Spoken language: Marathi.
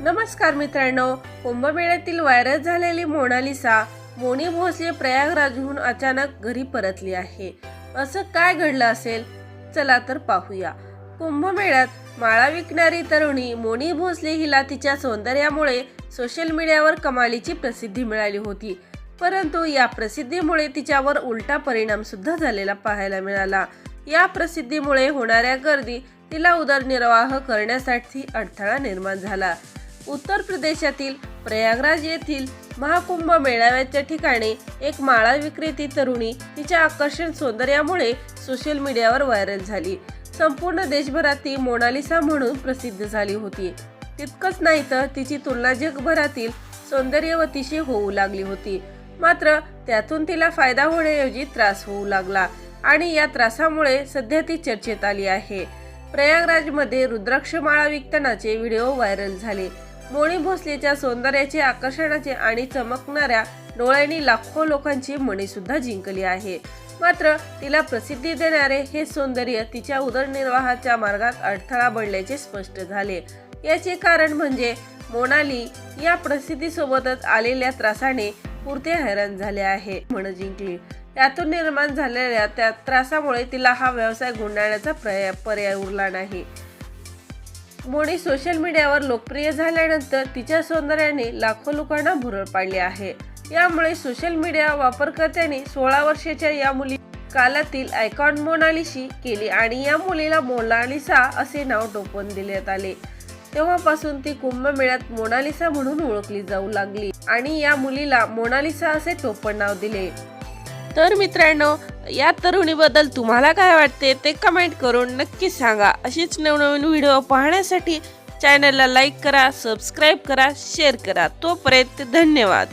नमस्कार मित्रांनो. कुंभमेळ्यातील व्हायरस झालेली मोनालिसा मोनी भोसले प्रयागराजहून अचानक घरी परतली आहे. असं काय घडलं असेल? चला तर पाहूया. कुंभमेळ्यात माळा विकणारी तरुणी मोनी भोसले हिला तिच्या सौंदर्यामुळे सोशल मीडियावर कमालीची प्रसिद्धी मिळाली होती. परंतु या प्रसिद्धीमुळे तिच्यावर उलटा परिणाम सुद्धा झालेला पाहायला मिळाला. या प्रसिद्धीमुळे होणाऱ्या गर्दी तिला उदरनिर्वाह करण्यासाठी अडथळा निर्माण झाला. उत्तर प्रदेशातील प्रयागराज येथील महाकुंभ मेळाव्याच्या ठिकाणी एक माळा विक्रेती तरुणी तिच्या आकर्षण सौंदर्यामुळे सोशल मीडियावर व्हायरल झाली. संपूर्ण देशभरात ती मोनालिसा म्हणून प्रसिद्ध झाली होती. तितकंच नाही तर तिची तुलना जगभरातील सौंदर्यवतीशी होऊ लागली होती. मात्र त्यातून तिला फायदा होण्याऐवजी त्रास होऊ लागला आणि या त्रासामुळे सध्या ती चर्चेत आली आहे. प्रयागराजमध्ये रुद्राक्ष माळा विकतानाचे व्हिडिओ व्हायरल झाले. मोणी भोसलेच्या सौंदर्याचे आकर्षणाचे आणि चमकणाऱ्या डोळ्यांनी लाखो लोकांची मणी सुद्धा जिंकली आहे. मात्र तिला प्रसिद्धी देणारे हे सौंदर्य तिच्या उदरनिर्वाहाच्या मार्गात अडथळा बनल्याचे स्पष्ट झाले. याचे कारण म्हणजे मोनाली या प्रसिद्धीसोबतच आलेल्या त्रासाने पुरते हैराण झाले आहे. म्हण जिंकली. त्यातून निर्माण झालेल्या त्या त्रासामुळे तिला हा व्यवसाय गुंडाळण्याचा पर्याय पर्याय उरला नाही. मोडी सोशल मीडियावर लोकप्रिय झाल्यानंतर तिच्या सौंदर्याने लाखो लोकांना भुरळ पाडली आहे. यामुळे सोशल मीडिया वापरकर्त्यांनी सोळा वर्षाच्या या मुली कालातील आयकॉन मोनालिशी केली आणि या मुलीला मोनालिसा असे नाव टोपण देण्यात आले. तेव्हापासून ती कुंभमेळ्यात मोनालिसा म्हणून ओळखली जाऊ लागली आणि या मुलीला मोनालिसा असे टोपण नाव दिले. तर मित्रांनो या तरुणीबद्दल तुम्हाला काय वाटते ते कमेंट करून नक्की सांगा. अशीच नवनवीन व्हिडिओ पाहण्यासाठी चॅनलला लाईक करा सबस्क्राईब करा शेअर करा. तोपर्यंत धन्यवाद.